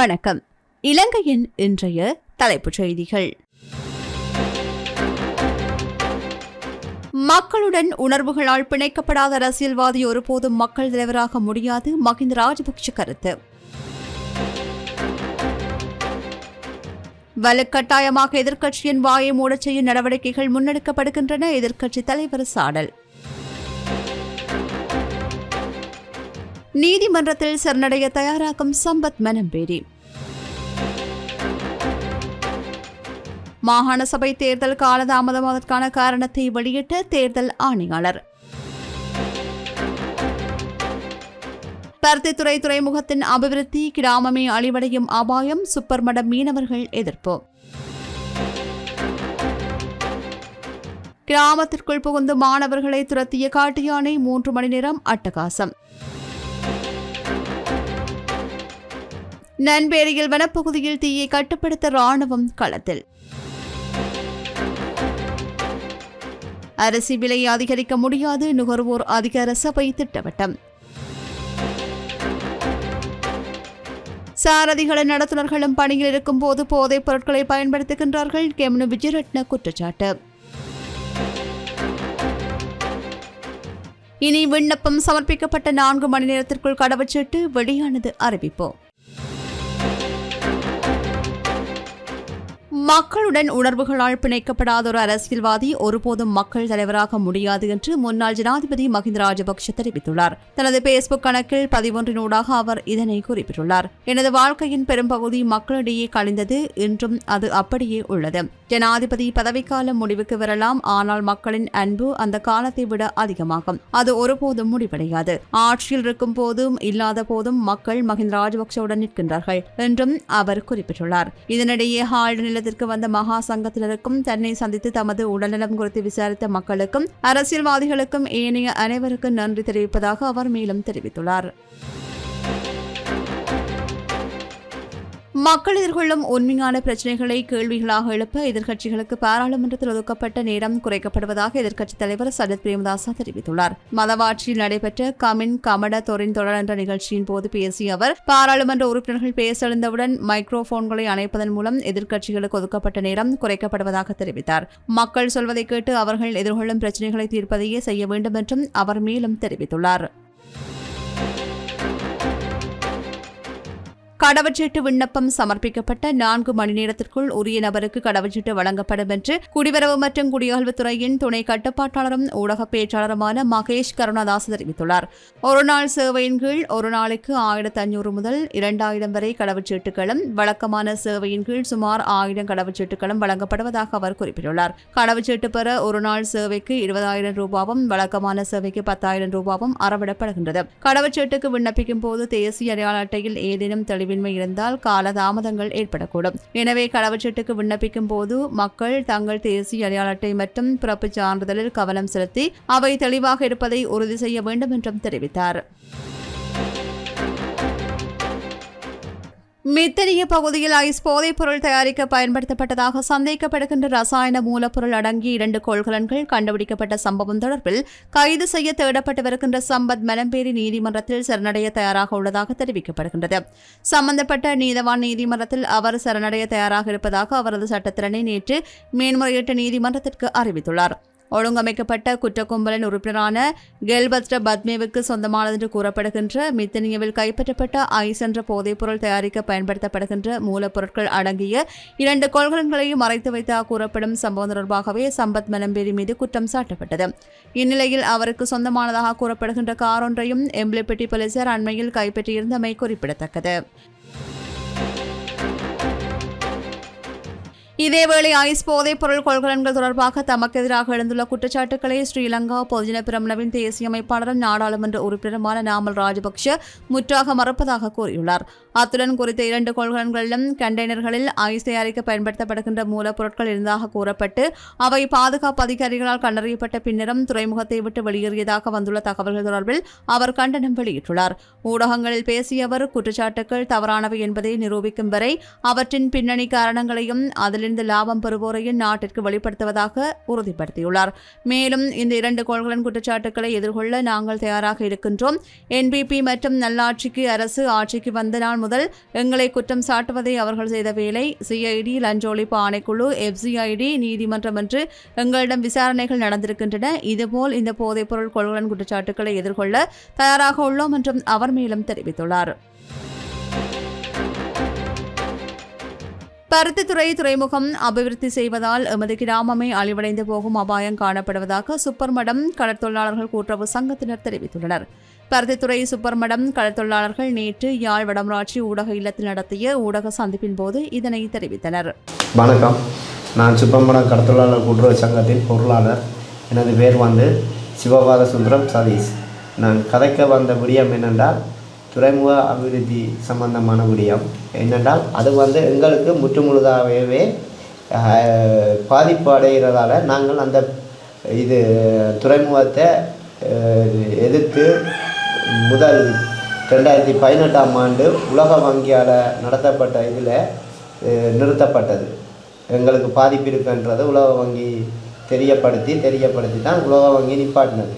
வணக்கம். இலங்கையின் இன்றைய தலைப்புச் செய்திகள். மக்களுடன் உணர்வுகளால் பிணைக்கப்படாத அரசியல்வாதி ஒருபோதும் மக்கள் தலைவராக முடியாது மகிந்த ராஜபக்ஷ கருத்து. வலுக்கட்டாயமாக எதிர்க்கட்சியின் வாயை மூடச் செய்யும் நடவடிக்கைகள் முன்னெடுக்கப்படுகின்றன எதிர்க்கட்சி தலைவர் சாடல். நீதிமன்றத்தில் சரணடைய தயாராகும் சம்பத் மனம்பேரி. மாகாண சபை தேர்தல் காலதாமதமாவதற்கான காரணத்தை வெளியிட்ட தேர்தல் ஆணையாளர். பருத்தித்துறை துறைமுகத்தின் அபிவிருத்தி கிராமமே அழிவடையும் அபாயம் சுப்பர்மட மீனவர்கள் எதிர்ப்பு. கிராமத்திற்குள் புகுந்து மாணவர்களை துரத்திய காட்டு யானை மூன்று மணி நேரம் அட்டகாசம். நன்பேரியில் வனப்பகுதியில் தீயை கட்டுப்படுத்த ராணுவம் களத்தில். அரிசி விலையை அதிகரிக்க முடியாது நுகர்வோர் அதிகார சபை திட்டவட்டம். சாரதிகளின் நடத்துனர்களும் பணியில் இருக்கும் போது போதைப் பொருட்களை பயன்படுத்துகின்றார்கள் கெம்னு விஜயரட்ன குற்றச்சாட்டு. இனி விண்ணப்பம் சமர்ப்பிக்கப்பட்ட நான்கு மணி நேரத்திற்குள் கடவுச்சீட்டு வெளியானது அறிவிப்போம். மக்களுடன் உணர்வுகளால் பிணைக்கப்படாத ஒரு அரசியல்வாதி ஒருபோதும் மக்கள் தலைவராக முடியாது என்று முன்னாள் ஜனாதிபதி மஹிந்த ராஜபக்ஷ தெரிவித்துள்ளார். தனது பேஸ்புக் கணக்கில் பதிவொன்றினூடாக அவர் இதனை குறிப்பிட்டுள்ளார். எனது வாழ்க்கையின் பெரும்பகுதி மக்களிடையே கழிந்தது இன்றும் அது அப்படியே உள்ளது. ஜனாதிபதி பதவிக்காலம் முடிவுக்கு வரலாம் ஆனால் மக்களின் அன்பு அந்த காலத்தை விட அதிகமாகும். அது ஒருபோதும் முடிவடையாது. ஆட்சியில் இருக்கும் போதும் இல்லாத போதும் மக்கள் மஹிந்த ராஜபக்சவுடன் நிற்கின்றார்கள் என்றும் அவர் குறிப்பிட்டுள்ளார். இதனிடையே ஹால்டு நிலத்திற்கு வந்த மகா சங்கத்தினருக்கும் தன்னை சந்தித்து தமது உடல்நலம் குறித்து விசாரித்த மக்களுக்கும் அரசியல்வாதிகளுக்கும் ஏனைய அனைவருக்கும் நன்றி தெரிவிப்பதாக அவர் மேலும் தெரிவித்துள்ளார். மக்கள் எதிர்கொள்ளும் உண்மையான பிரச்சனைகளை கேள்விகளாக எழுப்ப எதிர்க்கட்சிகளுக்கு பாராளுமன்றத்தில் ஒதுக்கப்பட்ட நேரம் குறைக்கப்படுவதாக எதிர்க்கட்சித் தலைவர் சஜத் பிரேமதாசா தெரிவித்துள்ளார். மதவாட்சியில் நடைபெற்ற கமின் கமட தொரின் தொடர் என்ற நிகழ்ச்சியின் போது பேசிய அவர் பாராளுமன்ற உறுப்பினர்கள் பேச எழுந்தவுடன் மைக்ரோபோன்களை அணைப்பதன் மூலம் எதிர்க்கட்சிகளுக்கு ஒதுக்கப்பட்ட நேரம் குறைக்கப்படுவதாக தெரிவித்தார். மக்கள் சொல்வதை கேட்டு அவர்கள் எதிர்கொள்ளும் பிரச்சினைகளை தீர்ப்பதையே செய்ய வேண்டும் என்றும் அவர் மேலும் தெரிவித்துள்ளார். கடவுச்சீட்டு விண்ணப்பம் சமர்ப்பிக்கப்பட்ட நான்கு மணி நேரத்திற்குள் உரிய நபருக்கு கடவுச்சீட்டு வழங்கப்படும் என்று குடிவரவு மற்றும் குடியகழ்வுத்துறையின் துணை கட்டுப்பாட்டாளரும் ஊடக பேச்சாளருமான மகேஷ் கருணாதாஸ் தெரிவித்துள்ளார். ஒரு நாள் சேவையின் கீழ் ஒரு நாளைக்கு ஆயிரத்து ஐநூறு முதல் இரண்டாயிரம் வரை கடவுச்சீட்டுகளும் வழக்கமான சேவையின் கீழ் சுமார் ஆயிரம் கடவுச்சீட்டுகளும் வழங்கப்படுவதாக அவர் குறிப்பிட்டுள்ளார். கடவுச்சீட்டு பெற ஒரு நாள் சேவைக்கு இருபதாயிரம் ரூபாவும் வழக்கமான சேவைக்கு பத்தாயிரம் ரூபாவும் அறவிடப்படுகின்றது. கடவுச்சீட்டுக்கு விண்ணப்பிக்கும் போது தேசிய அடையாள அட்டையில் ஏதேனும் தெளிவு தெளிவின்மை இருந்தால் காலதாமதங்கள் ஏற்படக்கூடும். எனவே கடவுச்சீட்டுக்கு விண்ணப்பிக்கும் போது மக்கள் தங்கள் தேசிய அடையாள அட்டை மற்றும் பிறப்பு சான்றிதழில் கவனம் செலுத்தி அவை தெளிவாக இருப்பதை உறுதி செய்ய வேண்டும் என்றும் தெரிவித்தார். மித்தனிய பகுதியில் ஐஸ் போதைப் பொருள் தயாரிக்க பயன்படுத்தப்பட்டதாக சந்தேகப்படுகின்ற ரசாயன மூலப்பொருள் அடங்கிய இரண்டு கொள்கலன்கள் கண்டுபிடிக்கப்பட்ட சம்பவம் தொடர்பில் கைது செய்ய தேடப்பட்டு வருகின்ற சம்பத் மலம்பேரி நீதிமன்றத்தில் சரணடைய தயாராக உள்ளதாக தெரிவிக்கப்படுகின்றது. சம்பந்தப்பட்ட நீதவான் நீதிமன்றத்தில் அவர் சரணடைய தயாராக இருப்பதாக அவரது சட்டத்திறனை நேற்று மேன்முறையீட்டு நீதிமன்றத்திற்கு அறிவித்துள்ளார். ஒழுங்கமைக்கப்பட்ட குற்றக்கும்பலின் உறுப்பினரான கெல்பத்ர பத்மேவுக்கு சொந்தமானது என்று கூறப்படுகின்ற மித்தனியவில் கைப்பற்றப்பட்ட ஐஸ் என்ற போதைப்பொருள் தயாரிக்க பயன்படுத்தப்படுகின்ற மூலப்பொருட்கள் அடங்கிய இரண்டு கொள்கலன்களையும் மறைத்து வைத்தாக கூறப்படும் சம்பவம் தொடர்பாகவே சம்பத் மலம்பேரி மீது குற்றம் சாட்டப்பட்டது. இந்நிலையில் அவருக்கு சொந்தமானதாக கூறப்படுகின்ற கார் ஒன்றையும் எம்ப்ளிபெட்டி போலீசார் அண்மையில் கைப்பற்றியிருந்தமை குறிப்பிடத்தக்கது. இதேவேளை ஐஸ் போதைப் பொருள் கொள்கலன்கள் தொடர்பாக தமக்கு எதிராக எழுந்துள்ள குற்றச்சாட்டுக்களை ஸ்ரீலங்கா பொதுஜன பிரமணவின் தேசிய அமைப்பாளரும் நாடாளுமன்ற உறுப்பினருமான நாமல் ராஜபக்ஷ முற்றாக மறுப்பதாக கூறியுள்ளார். அத்துடன் குறித்த இரண்டு கொள்கலன்களிலும் கண்டெய்னர்களில் ஐஸ் தயாரிக்க பயன்படுத்தப்படுகின்ற மூலப்பொருட்கள் இருந்ததாக கூறப்பட்டு அவை பாதுகாப்பு அதிகாரிகளால் கண்டறியப்பட்ட பின்னரும் துறைமுகத்தை விட்டு வெளியேறியதாக வந்துள்ள தகவல்கள் தொடர்பில் அவர் கண்டனம் வெளியிட்டுள்ளார். ஊடகங்களில் பேசிய அவர் குற்றச்சாட்டுகள் தவறானவை என்பதை நிரூபிக்கும் வரை அவற்றின் பின்னணி காரணங்களையும் அதிலிருந்து லாபம் பெறுவோரையும் நாட்டிற்கு வெளிப்படுத்துவதாக உறுதிப்படுத்தியுள்ளார். மேலும் இந்த இரண்டு கோள்களின் குற்றச்சாட்டுக்களை எதிர்கொள்ள நாங்கள் தயாராக இருக்கின்றோம். என்பிபி மற்றும் நல்லாட்சிக்கு அரசு ஆட்சிக்கு வந்த நான் நாள் முதல் எங்களை குற்றம் சாட்டுவதை அவர்கள் செய்த வேலை. சிஐடி லஞ்ச ஒழிப்பு ஆணைக்குழு எஃப்சிஐடி நீதிமன்றம் என்று எங்களிடம் விசாரணைகள் நடந்திருக்கின்றன. இதுபோல் இந்த போதைப்பொருள் கொள்கலன் குற்றச்சாட்டுகளை எதிர்கொள்ள தயாராக உள்ளோம் என்றும் அவர் மேலும் தெரிவித்துள்ளார். பருத்தித்துறை துறைமுகம் அபிவிருத்தி செய்வதால் எமது கிராமமே அழிவடைந்து போகும் அபாயம் காணப்படுவதாக சுப்பர்மடம் கடற்தொழிலாளர்கள் கூட்டுறவு சங்கத்தினர் தெரிவித்துள்ளனர். பருத்தித்துறை சுப்பர்மடம் கடற்தொழிலாளர்கள் நேற்று யாழ் வடமராட்சி ஊடக இல்லத்தில் நடத்திய ஊடக சந்திப்பின் போது இதனை தெரிவித்தனர். வணக்கம். நான் சுப்பர்மடம் கடத்தொழிலாளர் கூட்டுறவு சங்கத்தின் பொருளாளர். எனது பேர் வந்து சிவபாத சுந்தரம் சதீஷ். நான் கதைக்க வந்த விடியம் என்னென்றால் துறைமுக அபிவிருத்தி சம்பந்தமான விடயம் என்னென்றால் அது வந்து எங்களுக்கு முற்றுமுழுதாகவே பாதிப்படைகிறதால பாதிப்பு அடைகிறதால நாங்கள் அந்த இது துறைமுகத்தை எதிர்த்து முதல் ரெண்டாயிரத்தி பதினெட்டாம் ஆண்டு உலக வங்கியால் நடத்தப்பட்ட இதில் நிறுத்தப்பட்டது. எங்களுக்கு பாதிப்பு இருக்குன்றது உலக வங்கி தெரியப்படுத்தி தெரியப்படுத்தி தான் உலக வங்கி நிப்பாட்டினது.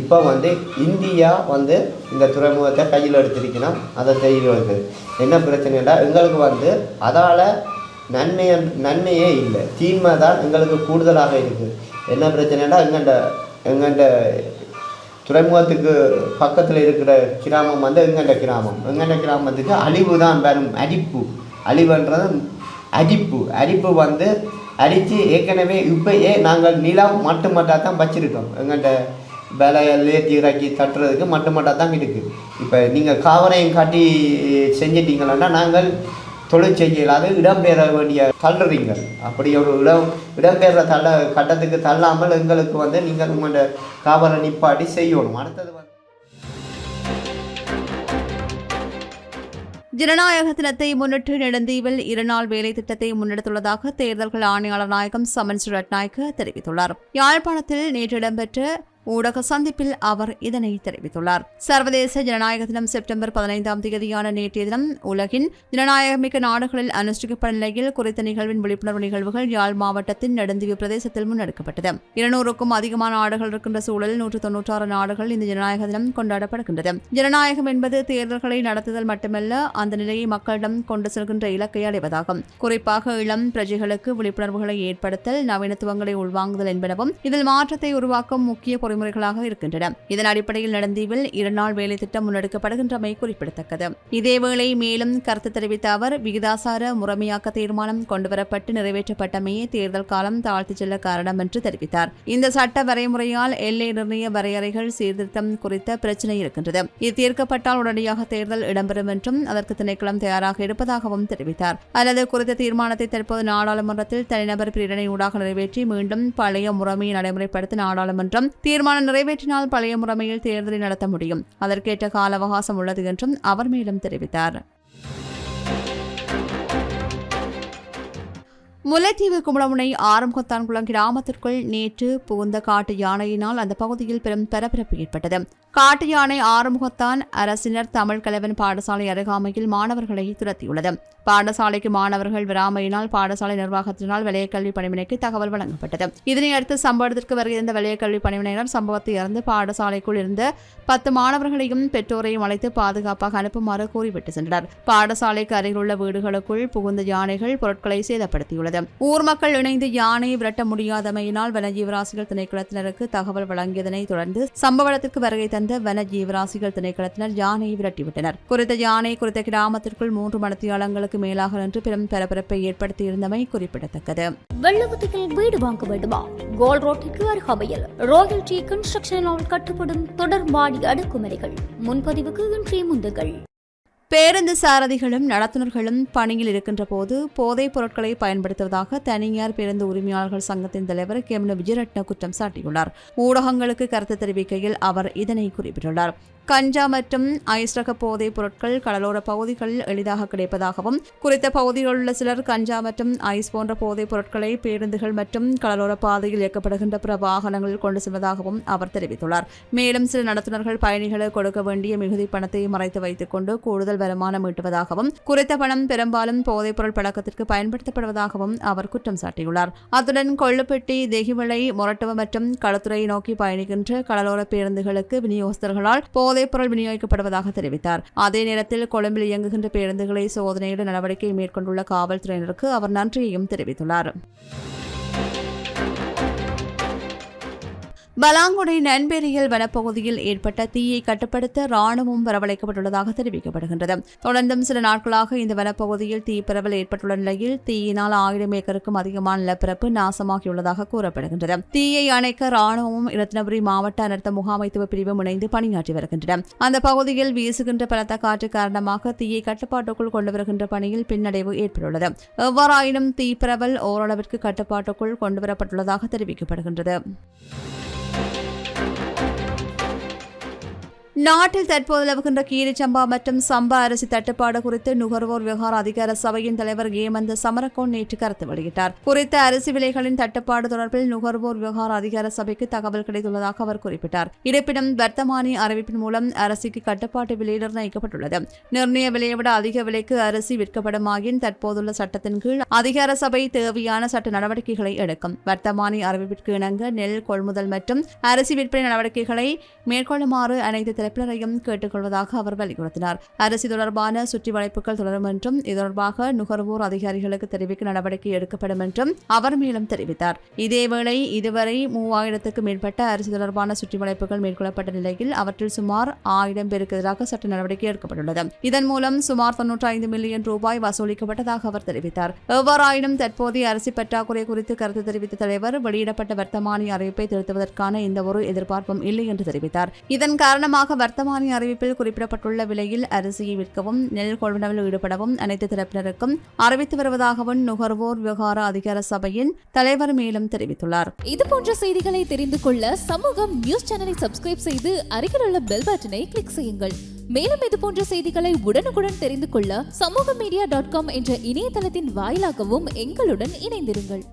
இப்போ வந்து இந்தியா வந்து இந்த துறைமுகத்தை கையில் எடுத்துருக்கினா அதை தெரிகிறது என்ன பிரச்சனைனா எங்களுக்கு வந்து அதால் நன்மை நன்மையே இல்லை. தீமை தான் எங்களுக்கு கூடுதலாக இருக்குது என்ன பிரச்சனைனா எங்கண்ட எங்கண்ட துறைமுகத்துக்கு பக்கத்தில் இருக்கிற கிராமம் வந்து எங்கண்ட கிராமம். எங்கண்ட கிராமத்துக்கு அழிவு தான் வரும். அடிப்பு. அழிவுன்றது அடிப்பு. அடிப்பு வந்து அடித்து ஏற்கனவே இப்போயே நாங்கள் நிலம் மட்டும் மட்டாக தான் வச்சுருக்கோம். எங்கள்கிட்ட வேலையில் ஏற்றி இறக்கி தட்டுறதுக்கு மட்டு தான் இருக்குது இப்போ நீங்கள் காவரையும் காட்டி செஞ்சிட்டீங்கன்னா நாங்கள் தொழில் செய்ய இடம்பெற வேண்டிய தள்ளுறீங்க. அப்படி ஒரு இடம் இடம்பெற தள்ள கட்டத்துக்கு தள்ளாமல் எங்களுக்கு வந்து நீங்கள் உங்களோட காவலை நிப்பாட்டி செய்யணும். அடுத்தது வந்து ஜனநாயக தினத்தை முன்னிட்டு நெடுந்தீவில் இருநாள் வேலை திட்டத்தை முன்னெடுத்துள்ளதாக தேர்தல்கள் ஆணையாளர் நாயகம் சமன்ஸ் ரட்நாயக்க தெரிவித்துள்ளார். யாழ்ப்பாணத்தில் நேற்று இடம்பெற்ற ஊடக சந்திப்பில் அவர் இதனை தெரிவித்துள்ளார். சர்வதேச ஜனநாயக தினம் செப்டம்பர் பதினைந்தாம் தேதியான நேற்றைய தினம் உலகின் ஜனநாயகமிக்க நாடுகளில் அனுஷ்டிக்கப்பட்ட நிலையில் குறித்த நிகழ்வின் விழிப்புணர்வு நிகழ்வுகள் யாழ் மாவட்டத்தின் நெடுந்தீவு பிரதேசத்தில் முன்னெடுக்கப்பட்டது. இருநூறுக்கும் அதிகமான நாடுகள் இருக்கின்ற சூழலில் நூற்று தொன்னூற்றாறு நாடுகள் இந்த ஜனநாயக தினம் கொண்டாடப்படுகின்றது. ஜனநாயகம் என்பது தேர்தல்களை நடத்துதல் மட்டுமல்ல அந்த நிலையை மக்களிடம் கொண்டு செல்கின்ற இலக்கை அடைவதாகும். குறிப்பாக இளம் பிரஜைகளுக்கு விழிப்புணர்வுகளை ஏற்படுத்தல் நவீனத்துவங்களை உள்வாங்குதல் என்பனவும் இதில் மாற்றத்தை உருவாக்கும் முக்கிய நடைமுறைகளாக இருக்கின்றன. இதன் அடிப்படையில் நடந்தீவில் இருநாள் வேலை திட்டம் முன்னெடுக்கப்படுகின்றமை குறிப்பிடத்தக்கது. இதேவேளை மேலும் கருத்து தெரிவித்த அவர் விகிதாசார முறைமையாக்க தீர்மானம் கொண்டுவரப்பட்டு நிறைவேற்றப்பட்டமையே தேர்தல் காலம் தாழ்த்தி செல்ல காரணம் என்று தெரிவித்தார். இந்த சட்ட வரைமுறையால் எல்லை நிர்ணய வரையறைகள் சீர்திருத்தம் குறித்த பிரச்சினை இருக்கின்றது. இது தீர்க்கப்பட்டால் உடனடியாக தேர்தல் இடம்பெறும் என்றும் அதற்கு திணைக்களம் தயாராக இருப்பதாகவும் தெரிவித்தார். அல்லது குறித்த தீர்மானத்தை தற்போது நாடாளுமன்றத்தில் தனிநபர் பிரேரணை ஊடாக நிறைவேற்றி மீண்டும் பழைய முறைமையை நடைமுறைப்படுத்த நாடாளுமன்றம் தீர்மானம் நிறைவேற்றினால் பழைய முறைமையில் தேர்தலை நடத்த முடியும். அதற்கேற்ற கால அவகாசம் உள்ளது என்றும் அவர் மேலும் தெரிவித்தார். முல்லைத்தீவு கும்பலமுனை ஆரம்பத்தான்குளம் கிராமத்திற்குள் நேற்று புகுந்த காட்டு யானையினால் அந்த பகுதியில் பெரும் பரபரப்பு ஏற்பட்டது. காட்டு யானை ஆறுமுகத்தான் அரசினர் தமிழ் கலவன் பாடசாலை அருகாமையில் மாணவர்களை துரத்தியுள்ளது. பாடசாலைக்கு மாணவர்கள் விராமையினால் பாடசாலை நிர்வாகத்தினால் வலயக்கல்வி பணிமனைக்கு தகவல் வழங்கப்பட்டது. இதனையடுத்து சம்பவத்திற்கு வருகின்ற விளையக்கல்வி பணிமனையினர் சம்பவத்தை இறந்து பாடசாலைக்குள் இருந்த பத்து மாணவர்களையும் பெற்றோரையும் அழைத்து பாதுகாப்பாக அனுப்புமாறு கூறிவிட்டு சென்றனர். பாடசாலைக்கு அருகிலுள்ள வீடுகளுக்குள் புகுந்த யானைகள் பொருட்களை சேதப்படுத்தியுள்ளது. ஊர் மக்கள் இணைந்து யானையை விரட்ட முடியாதமையினால் வனஜீவராசிகள் திணைக்களத்தினருக்கு தகவல் வழங்கியதனை தொடர்ந்து சம்பவ இடத்திற்கு வருகை தந்த வனஜீவராசிகள் திணைக்களத்தினர் யானையை விரட்டிவிட்டனர். குறித்த யானை குறித்த கிராமத்திற்குள் மூன்று மணித்தியாலங்களுக்கு மேலாக நின்று பெரும் பரபரப்பை ஏற்படுத்தியிருந்தமை குறிப்பிடத்தக்கது. வெள்ளவத்தியில் வீடு வாங்க வேண்டுமா? கோல் ரோட்டிற்கு அருகாமையில் ராயல் டி கன்ஸ்ட்ரக்ஷனால் கட்டுப்படும் தொடர் மாடி அடுக்குமுறைகள் முன்பதிவுக்கு இன்றைய முந்துகள். பேருந்து சாரதிகளும் நடத்துனர்களும் பணியில் இருக்கின்ற போது போதைப் பொருட்களை பயன்படுத்துவதாக தனியார் பேருந்து உரிமையாளர்கள் சங்கத்தின் தலைவர் கெம்ன விஜயரட்ன குற்றம் சாட்டியுள்ளார். ஊடகங்களுக்கு கருத்து தெரிவிக்கையில் அவர் இதனை குறிப்பிட்டுள்ளார். கஞ்சா மற்றும் ஐஸ்ரக போதைப் பொருட்கள் கடலோர பகுதிகளில் எளிதாக கிடைப்பதாகவும் குறித்த பகுதியில் உள்ள சிலர் கஞ்சா மற்றும் ஐஸ் போன்ற போதைப் பொருட்களை பேருந்துகள் மற்றும் கடலோர பாதையில் இயக்கப்படுகின்ற பிற வாகனங்களில் கொண்டு செல்வதாகவும் அவர் தெரிவித்துள்ளார். மேலும் சில நடத்துனர்கள் பயணிகளுக்கு கொடுக்க வேண்டிய மிகுதி பணத்தை மறைத்து வைத்துக் கொண்டு கூடுதல் வருமானம் ஈட்டுவதாகவும் குறித்த பணம் பெரும்பாலும் போதைப்பொருள் பழக்கத்திற்கு பயன்படுத்தப்படுவதாகவும் அவர் குற்றம் சாட்டியுள்ளார். அத்துடன் கொள்ளுப்பட்டி தெகிவிளை மொரட்டுவ மற்றும் களத்துறை நோக்கி பயணிக்கின்ற கடலோர பேருந்துகளுக்கு விநியோகஸ்தர்களால் போதை போதைப்பொருள் விநியோகிக்கப்படுவதாக தெரிவித்தார். அதே நேரத்தில் கொழும்பில் இயங்குகின்ற பேருந்துகளை சோதனையிட நடவடிக்கை மேற்கொண்டுள்ள காவல்துறையினருக்கு அவர் நன்றியையும் தெரிவித்துள்ளார். பலாங்குடை நன்பேரியில் வனப்பகுதியில் ஏற்பட்ட தீயை கட்டுப்படுத்த ராணுவம் வரவழைக்கப்பட்டுள்ளதாக தெரிவிக்கப்படுகின்றது. தொடர்ந்தும் சில நாட்களாக இந்த வனப்பகுதியில் தீ பரவல் ஏற்பட்டுள்ள நிலையில் தீயினால் ஆயிரம் ஏக்கருக்கும் அதிகமான நிலப்பரப்பு நாசமாகியுள்ளதாக கூறப்படுகின்றது. தீயை அணைக்க ராணுவமும் இரத்னபுரி மாவட்ட அனர்த்த முகாமைத்துவ பிரிவும் இணைந்து பணியாற்றி வருகின்றன. அந்த பகுதியில் வீசுகின்ற பலத்த காற்று காரணமாக தீயை கட்டுப்பாட்டுக்குள் கொண்டு வருகின்ற பணியில் பின்னடைவு ஏற்பட்டுள்ளது. எவ்வாறாயினும் தீ பரவல் ஓரளவிற்கு கட்டுப்பாட்டுக்குள் கொண்டுவரப்பட்டுள்ளதாக தெரிவிக்கப்படுகின்றது. நாட்டில் தற்போது நிலவுகின்ற கீரிச்சம்பா மற்றும் சம்பா அரிசி தட்டுப்பாடு குறித்து நுகர்வோர் விவகார அதிகார சபையின் தலைவர் ஏமந்த சமரகோன் நேற்று கருத்து வெளியிட்டார். குறித்த அரிசி விலைகளின் தட்டுப்பாடு தொடர்பில் நுகர்வோர் விவகார அதிகார சபைக்கு தகவல் கிடைத்துள்ளதாக அவர் குறிப்பிட்டார். இருப்பினும் வர்த்தமானி அறிவிப்பின் மூலம் அரிசிக்கு கட்டுப்பாட்டு விலை நிர்ணயிக்கப்பட்டுள்ளது. நிர்ணய விலையை விட அதிக விலைக்கு அரிசி விற்கப்படுமாயின் தற்போதுள்ள சட்டத்தின் கீழ் அதிகார சபை தேவையான சட்ட நடவடிக்கைகளை எடுக்கும். வர்த்தமானி அறிவிப்பிற்கு இணங்க நெல் கொள்முதல் மற்றும் அரிசி விற்பனை நடவடிக்கைகளை மேற்கொள்ளுமாறு அனைத்து தரப்பினரையும் கேட்டுக்கொள்வதாக அவர் வலியுறுத்தினார். அரசு தொடர்பான சுற்றி வளைப்புகள் தொடரும் என்றும் இது தொடர்பாக நுகர்வோர் அதிகாரிகளுக்கு தெரிவிக்க நடவடிக்கை எடுக்கப்படும் என்றும் அவர் மேலும் தெரிவித்தார். இதேவேளை இதுவரை மூவாயிரத்துக்கும் மேற்பட்ட அரசு தொடர்பான சுற்றி வளைப்புகள் மேற்கொள்ளப்பட்ட நிலையில் அவற்றில் சுமார் ஆயிரம் பேருக்கு எதிராக சட்ட நடவடிக்கை எடுக்கப்பட்டுள்ளது. இதன் மூலம் சுமார் தொன்னூற்றி ஐந்து மில்லியன் ரூபாய் வசூலிக்கப்பட்டதாக அவர் தெரிவித்தார். எவ்வாறாயினும் தற்போதைய அரிசி பற்றாக்குறை குறித்து கருத்து தெரிவித்த தலைவர் வெளியிடப்பட்ட வர்த்தமானி அறிவிப்பை திருத்துவதற்கான எந்த ஒரு எதிர்பார்ப்பும் இல்லை என்று தெரிவித்தார். இதன் காரணமாக வர்த்தமானி அறிவிப்பில் குறிப்பிடப்பட்டுள்ள விலையில் அரிசியை விற்கவும் நெல் கொள்வனவில் ஈடுபடவும் அனைத்து தரப்பினருக்கும் அறிவித்து வருவதாகவும் நுகர்வோர் விவகார அதிகார சபையின் தலைவர் மேலும் தெரிவித்துள்ளார். இது போன்ற செய்திகளை தெரிந்து கொள்ள சமூகம் நியூஸ் சேனலை சப்ஸ்கிரைப் செய்து அருகில் உள்ள பெல் பட்டனை கிளிக் செய்யுங்கள். மேலும் இது போன்ற செய்திகளை உடனுக்குடன் தெரிந்து கொள்ள சமூக மீடியா டாட் காம் என்ற இணையதளத்தின் வாயிலாகவும் எங்களுடன் இணைந்திருங்கள்.